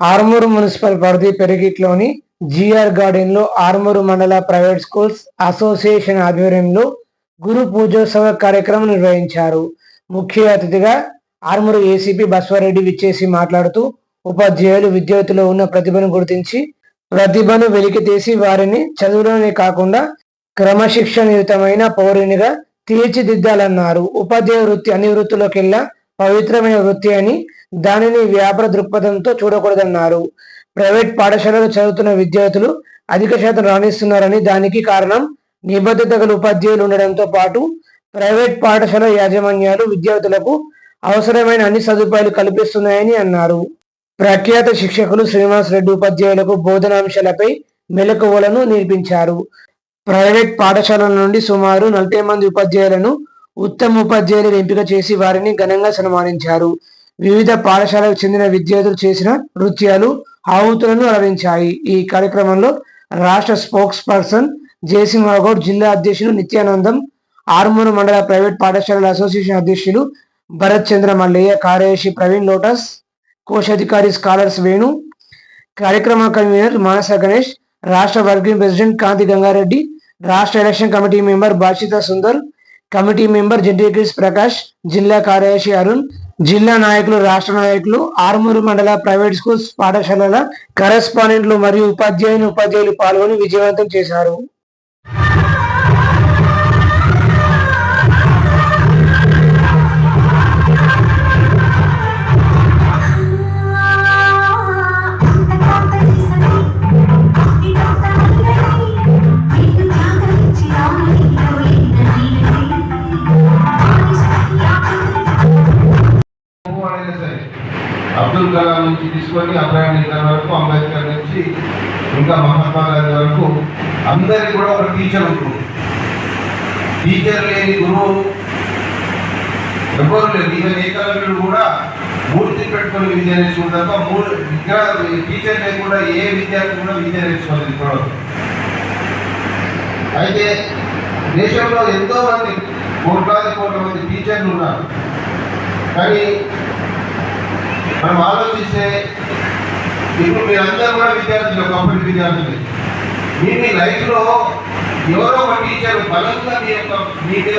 Armoor municipal పరిధి పెరిగిట్లోని GR గార్డెన్లో ఆర్మూరు మండల ప్రైవేట్ స్కూల్స్ అసోసియేషన్ ఆధ్వర్యంలో గురు పూజోత్సవ కార్యక్రమం నిర్వహించారు. ముఖ్య అతిథిగా ఆర్మూరు ఏసీపీ బస్వారెడ్డి విచ్చేసి మాట్లాడుతూ ఉపాధ్యాయులు విద్యార్థులు ఉన్న ప్రతిభను గుర్తించి ప్రతిభను వెలికితీసి వారిని చదువులోనే కాకుండా క్రమశిక్షణయుతమైన పౌరునిగా తీర్చిదిద్దాలన్నారు. ఉపాధ్యాయ వృత్తి అన్ని వృత్తులకెల్లా పవిత్రమైన వృత్తి అని దానిని వ్యాపార దృక్పథంతో చూడకూడదన్నారు. ప్రైవేట్ పాఠశాలలో చదువుతున్న విద్యార్థులు అధిక శాతం రాణిస్తున్నారని దానికి కారణం నిబద్ధత గల ఉపాధ్యాయులు ఉండడంతో పాటు ప్రైవేట్ పాఠశాల యాజమాన్యాలు విద్యార్థులకు అవసరమైన అన్ని సదుపాయాలు కల్పిస్తున్నాయని అన్నారు. ప్రఖ్యాత శిక్షకులు శ్రీనివాస్ రెడ్డి ఉపాధ్యాయులకు బోధనాంశాలపై మెలకువలను నేర్పించారు. ప్రైవేట్ పాఠశాలల నుండి సుమారు నలభై మంది ఉపాధ్యాయులను ఉత్తమ ఉపాధ్యాయులుగా ఎంపిక చేసి వారిని ఘనంగా సన్మానించారు. వివిధ పాఠశాలకు చెందిన విద్యార్థులు చేసిన నృత్యాలు ఆహుతులను అలరించాయి. ఈ కార్యక్రమంలో రాష్ట్ర స్పోక్స్ పర్సన్ జయసింహరావుగౌడ్ జిల్లా అధ్యక్షులు నిత్యానందం ఆర్మూరు మండల ప్రైవేట్ పాఠశాలల అసోసియేషన్ అధ్యక్షులు భరత్ చంద్ర మల్లయ్య కార్యదర్శి ప్రవీణ్ లోటస్ కోశాధికారి స్కాలర్స్ వేణు కార్యక్రమ కన్వీనర్ మానస గణేష్ రాష్ట్ర వర్కింగ్ ప్రెసిడెంట్ కాంతి గంగారెడ్డి రాష్ట్ర election committee member Bashitha Sundar committee member Jentikris Prakash జిల్లా కార్యదర్శి అరుణ్ జిల్లా నాయకులు రాష్ట్ర నాయకులు ఆర్మూరు మండల ప్రైవేట్ స్కూల్స్ పాఠశాలల కరెస్పాండెంట్లు మరియు ఉపాధ్యాయుని ఉపాధ్యాయులు పాల్గొని విజయవంతం చేశారు. అబ్దుల్ కలాం నుంచి తీసుకొని అబ్రాహం లింకన్ వరకు అంబేద్కర్ నుంచి ఇంకా మహాత్మా గాంధీ వరకు అందరికి కూడా ఒక టీచర్ ఉంటుంది. టీచర్ లేని గురువు ఎవరు లేదు ఈవెన్ ఏకలవ్యుడు కూడా మూర్తి పెట్టుకొని విద్య నేర్చుకుని తప్ప మూడు విగ్రహ టీచర్ లేకుండా ఏ విద్యార్థి కూడా విద్య నేర్చుకోలేదు ఇప్పుడు అయితే దేశంలో ఎంతో మంది కోట్లాది కోట్ల మంది టీచర్లు ఉన్నారు. కానీ మనం ఆలోచిస్తే ఇప్పుడు మీరందరూ కూడా విద్యార్థులు ఒకప్పటి విద్యార్థులు. మీ మీ లైఫ్లో ఎవరో ఒక టీచర్ బలంగా మీ యొక్క మీ మీద